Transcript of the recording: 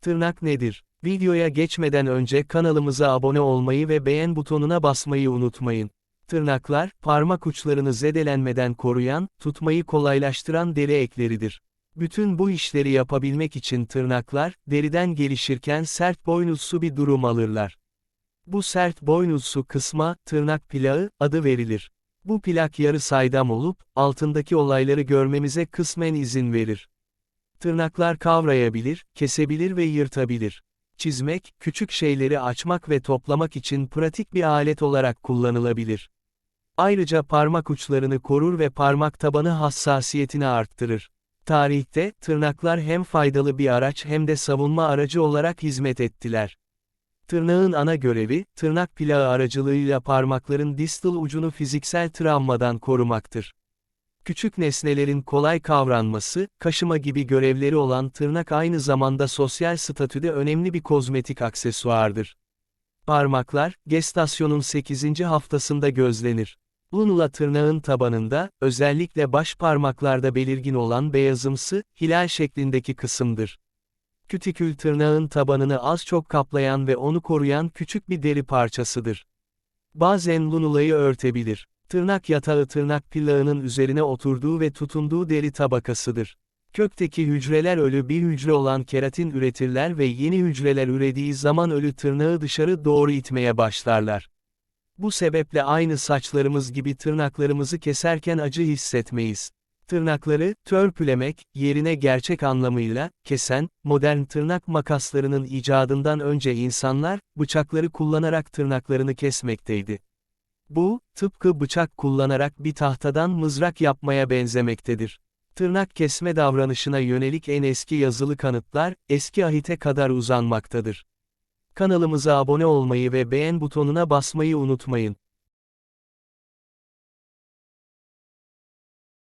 Tırnak nedir? Videoya geçmeden önce kanalımıza abone olmayı ve beğen butonuna basmayı unutmayın. Tırnaklar, parmak uçlarını zedelenmeden koruyan, tutmayı kolaylaştıran deri ekleridir. Bütün bu işleri yapabilmek için tırnaklar, deriden gelişirken sert boynuzsu bir durum alırlar. Bu sert boynuzsu kısma, tırnak plağı, adı verilir. Bu plak yarı saydam olup, altındaki olayları görmemize kısmen izin verir. Tırnaklar kavrayabilir, kesebilir ve yırtabilir. Çizmek, küçük şeyleri açmak ve toplamak için pratik bir alet olarak kullanılabilir. Ayrıca parmak uçlarını korur ve parmak tabanı hassasiyetini arttırır. Tarihte, tırnaklar hem faydalı bir araç hem de savunma aracı olarak hizmet ettiler. Tırnağın ana görevi, tırnak plağı aracılığıyla parmakların distal ucunu fiziksel travmadan korumaktır. Küçük nesnelerin kolay kavranması, kaşıma gibi görevleri olan tırnak aynı zamanda sosyal statüde önemli bir kozmetik aksesuardır. Parmaklar, gestasyonun 8. haftasında gözlenir. Lunula tırnağın tabanında, özellikle baş parmaklarda belirgin olan beyazımsı, hilal şeklindeki kısımdır. Kütikül tırnağın tabanını az çok kaplayan ve onu koruyan küçük bir deri parçasıdır. Bazen lunulayı örtebilir. Tırnak yatağı tırnak plağının üzerine oturduğu ve tutunduğu deri tabakasıdır. Kökteki hücreler ölü bir hücre olan keratin üretirler ve yeni hücreler ürediği zaman ölü tırnağı dışarı doğru itmeye başlarlar. Bu sebeple aynı saçlarımız gibi tırnaklarımızı keserken acı hissetmeyiz. Tırnakları, törpülemek, yerine gerçek anlamıyla, kesen, modern tırnak makaslarının icadından önce insanlar, bıçakları kullanarak tırnaklarını kesmekteydi. Bu, tıpkı bıçak kullanarak bir tahtadan mızrak yapmaya benzemektedir. Tırnak kesme davranışına yönelik en eski yazılı kanıtlar, eski ahite kadar uzanmaktadır. Kanalımıza abone olmayı ve beğen butonuna basmayı unutmayın.